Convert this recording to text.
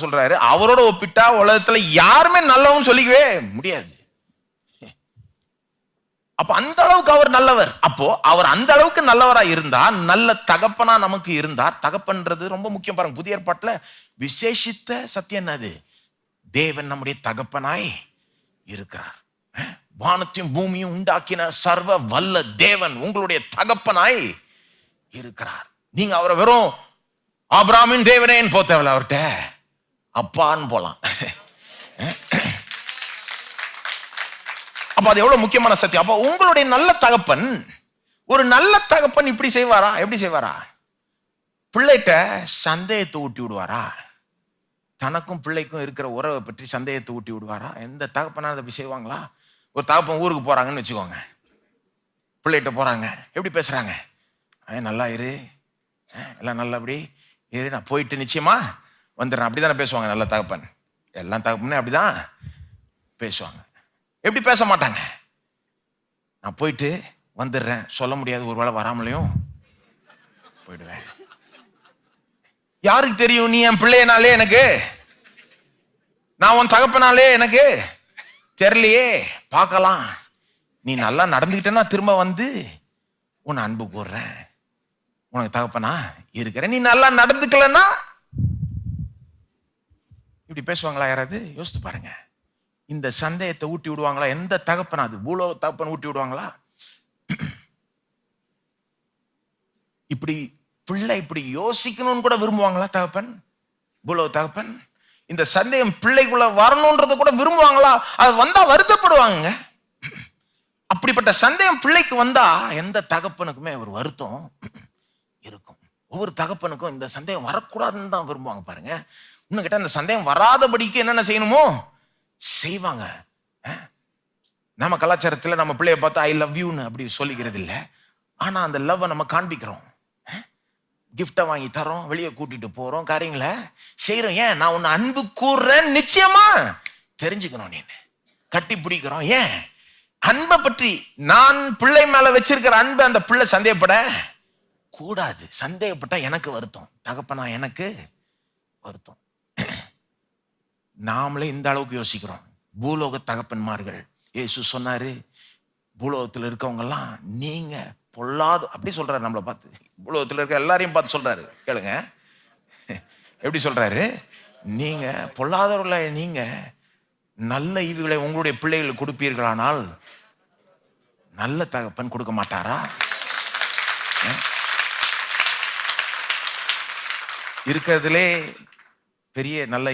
சொல்றாரு அவரோட ஒப்பிட்டா உலகத்துல யாருமே நல்லவும் சொல்லிக்கவே முடியாது. அப்ப அந்த அளவுக்கு அவர் நல்லவர். அப்போ அவர் அந்த அளவுக்கு நல்லவரா இருந்தா நல்ல தகப்பனா நமக்கு இருந்தார் தகப்பன்றது ரொம்ப முக்கியம் பாருங்க. புதிய ஏற்பாட்டுல விசேஷித்த சத்தியம் என்னது? தேவன் நம்முடைய தகப்பனாய் இருக்கிறார். வானத்தையும் பூமியும் உண்டாக்கின சர்வ வல்ல தேவன் உங்களுடைய தகப்பனாய் இருக்கிறார். நீங்க அவரை வெறும் ஆப்ராமின் தேவனேன்னு போக அவர்கிட்ட. அப்பான்னு போலாம். அப்போ அது எவ்வளோ முக்கியமான சத்தியம்? அப்போ உங்களுடைய நல்ல தகப்பன் ஒரு நல்ல தகப்பன் இப்படி செய்வாரா? எப்படி செய்வாரா? பிள்ளைகிட்ட சந்தேகத்தை ஊட்டி விடுவாரா? தனக்கும் பிள்ளைக்கும் இருக்கிற உறவை பற்றி சந்தேகத்தை ஊட்டி விடுவாரா? எந்த தகப்பனாக அப்படி செய்வாங்களா? ஒரு தகப்பன் ஊருக்கு போகிறாங்கன்னு வச்சுக்கோங்க. பிள்ளைகிட்ட போகிறாங்க எப்படி பேசுகிறாங்க அவன் நல்லா இரு. அஹ், எல்லாம் நல்லபடி இரு நான் போயிட்டு நிச்சயமா வந்துடுறேன். அப்படிதானே பேசுவாங்க. நல்ல தகப்பன். எல்லாம் தகப்பனே அப்படிதான் பேசுவாங்க. எப்படி பேச மாட்டாங்க? நான் போயிட்டு வந்துடுறேன். சொல்ல முடியாது. ஒரு வேளை வராமலையும் போயிடுவேன். யாருக்கு தெரியும்? நீ என் பிள்ளையனாலே எனக்கு. நான் உன் தகப்பனாலே எனக்கு. தெரியலையே. பார்க்கலாம். நீ நல்லா நடந்துக்கிட்டேன்னா திரும்ப வந்து உன்னை அன்பு கூடுறேன் உனக்கு தகப்பனா இருக்கிறேன். நீ நல்லா நடந்துக்கலன்னா இப்படி பேசுவாங்களா யாராவது? யோசித்து பாருங்க. இந்த சந்தேகத்தை ஊட்டி விடுவாங்களா? எந்த தகப்பன் அது? பூலோ தகப்பன் ஊட்டி விடுவாங்களா? இப்படி பிள்ளை இப்படி யோசிக்கணும்னு கூட விரும்புவாங்களா தகப்பன்? பூலோ தகப்பன்? இந்த சந்தேகம் பிள்ளைக்குள்ள வரணும்ன்றத கூட விரும்புவாங்களா? அது வந்தா வருத்தப்படுவாங்க அப்படிப்பட்ட சந்தேகம் பிள்ளைக்கு வந்தா எந்த தகப்பனுக்குமே ஒரு வருத்தம் இருக்கும். ஒவ்வொரு தகப்பனுக்கும் இந்த சந்தேகம் வரக்கூடாதுன்னு தான் விரும்புவாங்க பாருங்க. இன்னும் அந்த சந்தேகம் வராதபடிக்கு என்னென்ன செய்யணுமோ செய்வாங்க. நம்ம கலாச்சாரத்தில் நம்ம பிள்ளைய பார்த்து ஐ லவ் யூன்னு அப்படி சொல்லிக்கிறது இல்லை. ஆனால் அந்த லவ்வை நம்ம காண்பிக்கிறோம். கிஃப்டை வாங்கி தரோம் வெளியே கூட்டிட்டு போகிறோம் காரியங்களை செய்கிறோம் ஏன்? நான் உன்னை அன்பு கூறுறேன் நிச்சயமா. தெரிஞ்சுக்கணும் நீ கட்டி பிடிக்கிறோம். ஏன்? அன்பை பற்றி நான் பிள்ளை மேலே வச்சிருக்கிற அன்பு அந்த பிள்ளை சந்தேகப்பட கூடாது. சந்தேகப்பட்டா எனக்கு வருத்தம். தகப்பனா எனக்கு வருத்தம். நாமளே இந்த அளவுக்கு யோசிக்கிறோம். பூலோக தகப்பன்மார்கள் ஏசு சொன்னாரு பூலோகத்தில் இருக்கவங்கெல்லாம் நீங்கள் நீங்க பொல்லாத அப்படி சொல்றாரு நம்மளை பார்த்து. பூலோகத்தில் இருக்க எல்லாரையும் பார்த்து சொல்றாரு. கேளுங்க. எப்படி சொல்றாரு? நீங்க பொல்லாதவர்கள நீங்க நல்ல ஈவுகளை உங்களுடைய பிள்ளைகளுக்கு கொடுப்பீர்களானால் நல்ல தகப்பன் கொடுக்க மாட்டாரா? இருக்கிறதுலே பெரிய நல்ல